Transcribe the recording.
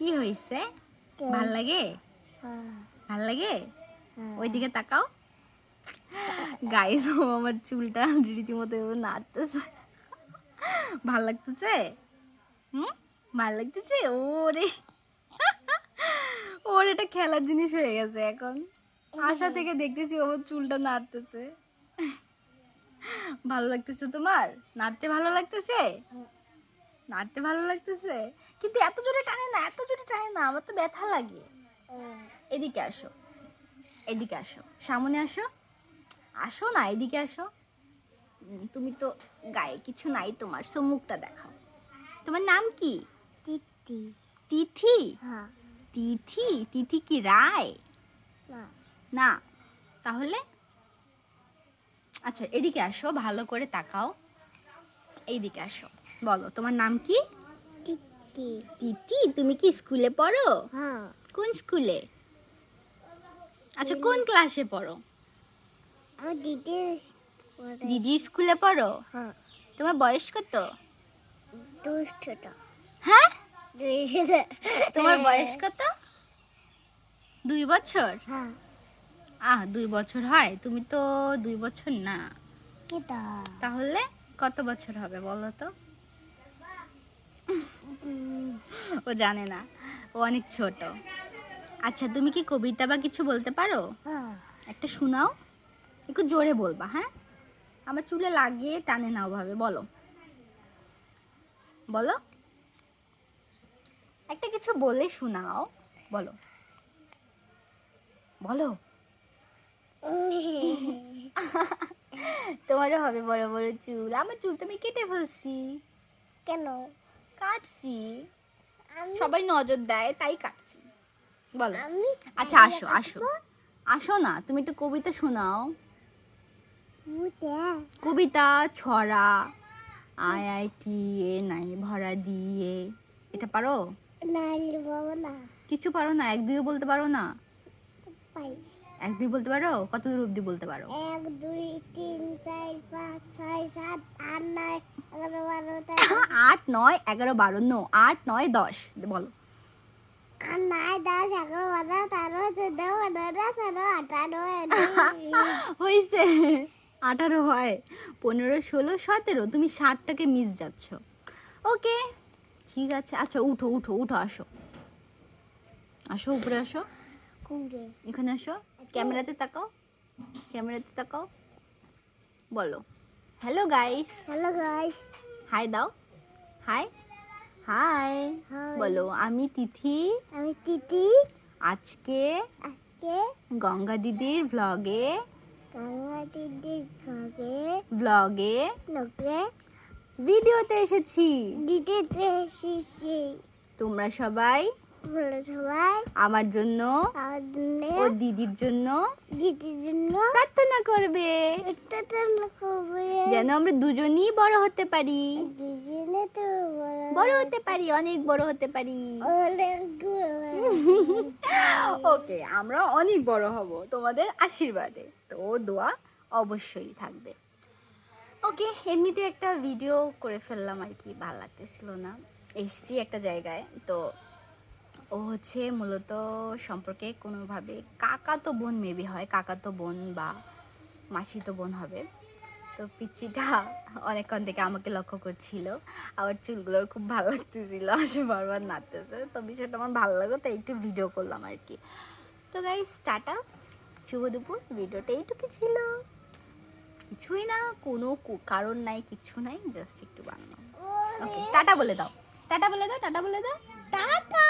কি হয়েছে ভালো লাগে? হ্যাঁ ভালো লাগে? হ্যাঁ। ওইদিকে তাকাও। গাইস ও আমার চুলটা রীতিমতো নাড়তেছে। ভালো লাগতেছে? হুম? ভালো লাগতেছে? ওরে। ওর এটা খেলার জিনিস হয়ে গেছে এখন। আশা থেকে দেখতেছি ও আমার চুলটা নাড়তেছে। ভালো লাগতেছে তোমার? নাড়তে ভালো লাগতেছে? নাড়তে ভালো লাগতেছে? কিন্তু এত জোরে টানে না এত জোরে টানে না আমার তো ব্যথা লাগে। এদিকে আসো এদিকে আসো সামনে আসো। আসো না এদিকে আসো। তুমি তো গায়ে কিছু নাই তোমার সো মুখটা দেখাও। তোমার নাম কি? তিথি। তিথি? হ্যাঁ। তিথি? তিথি কি রায়? না তাহলে? আচ্ছা এদিকে আসো ভালো করে তাকাও। এইদিকে আসো। বলো তোমার নাম কি? তিতি। তুমি কি স্কুলে পড়ো? হ্যাঁ। কোন স্কুলে? আচ্ছা কোন ক্লাসে পড়ো? আমার দিদির দিদি স্কুলে পড়ো? হ্যাঁ। তোমার বয়স কত? দুষ্টটা হ্যাঁ? তোমার বয়স কত? দুই বছর? হ্যাঁ। আহ দুই বছর হয়? তুমি তো দুই বছর না। তাহলে কত বছর হবে বলো তো? ও জানে না। ও অনেক ছোট। আচ্ছা তুমি কি কবিতা বা কিছু বলতে পারো? হ্যাঁ। একটা শোনাও। একটু জোরে বলবা হ্যাঁ? আমার চুলে লাগিয়ে টানে না ওভাবে বলো। বলো। একটা কিছু বলে শোনাও বলো। বলো। তোমারও হবে বড় বড় চুল। আমার চুল তো আমি কেটে ফেলছি। কেন? কাটছি। সবাই নজর দেয় তাই কাটছি। বলো। আচ্ছা আসো আসো। আসো না তুমি একটু কবিতা শোনাও। কবিতা? ছড়া আই আই টি এ নাই ভরা দিয়ে। এটা পারো? না। কিছু পারো না? এক দুইও বলতে পারো না? এক দুই বলতে পারো? কত দূর অব্দি বলতে পারো? এক দুই তিন চার পাঁচ ছয় সাত আট নয় এগারো বারো তেরো আট নয় এগারো বারো নো আট নয় দশ। বলো। হয়েছে আঠারো হয় পনেরো ষোলো সতেরো। তুমি ষাটটাকে মিস যাচ্ছ। ওকে ঠিক আছে। আচ্ছা উঠো উঠো উঠো আসো। আসো উপরে আসো। এখানে আসো। ক্যামেরাতে তাকাও। ক্যামেরাতে তাকাও। বলো। Hello guys hello guys hi দাও। Hi hi. বলো আমি তিথি। আমি তিথি। আজকে আজকে গঙ্গা দিদির ব্লগে গঙ্গা দিদির ব্লগে ব্লগে ব্লগে ভিডিওতে এসেছি। ভিডিওতে এসেছি। তোমরা সবাই আমার জন্য ও দিদির জন্য দিদির জন্য প্রার্থনা করবে। যেন আমরা দুজনই বড় হতে পারি। বড় হতে পারি অনেক বড় হতে পারি। ওকে আমরা অনেক বড় হব তোমাদের আশীর্বাদে। তো দোয়া অবশ্যই থাকবে। ওকে এমনিতে একটা ভিডিও করে ফেললাম আর কি ভালো লাগতেছিল না। এসছি একটা জায়গায় তো ও হচ্ছে মূলত সম্পর্কে কোনোভাবে কাকা তো বোন মেবি হয় কাকা তো বোন বা মাসি তো বোন হবে। তো পিচ্চিটা অনেকক্ষণ থেকে আমাকে লক্ষ্য করছিল। আবার চুলগুলোর খুব ভালো লাগতেছিল আসে বারবার নাচতেছে তো বিষয়টা আমার ভালো লাগল, তাই একটু ভিডিও করলাম আর কি তো গাইস টাটা। শুভ দুপুর। ভিডিওটা এইটুকু ছিল। কিছুই না, কোনো কারণ নাই, কিছু নাই জাস্ট একটু বানানো। ওকে টাটা বলে দাও। টাটা বলে দাও, টাটা বলে দাও। টাটা!